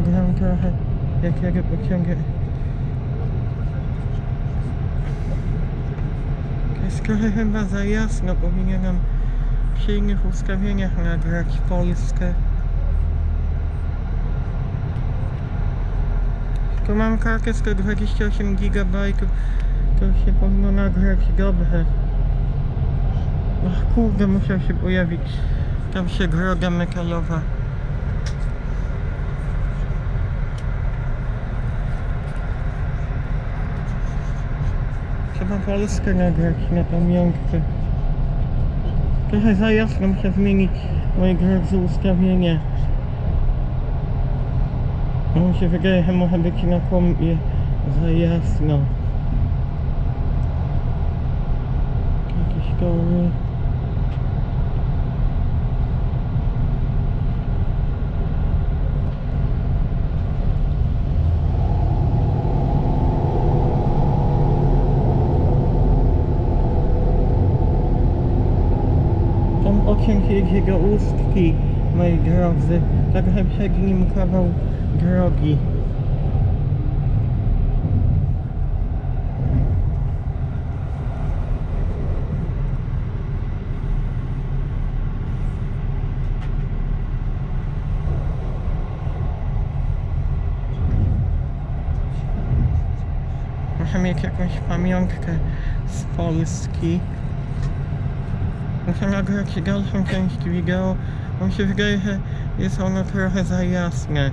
nagram trochę, jak jadę pociągiem. Jest trochę chyba za jasno, powinienem przy innych ustawieniach nagrać Polskę. Tu mam kartę 128 GB, to się powinno nagrać dobrze. Ach kurde, musiał się pojawić tam się droga metalowa. Trzeba Polskę nagrać na pamiątkę. Trochę za jasno muszę zmienić moje drodze ustawienie. Bo mi się wydaje, że może być na kompie za jasno. Jakieś tory. Ten pociąg jedzie do Ustki, moi drodzy. Także przed nim kawał drogi. Mieć jakąś pamiątkę z Polski. Muszę nagrać dalszą część wideo, mi się wydaje, że jest ono trochę za jasne.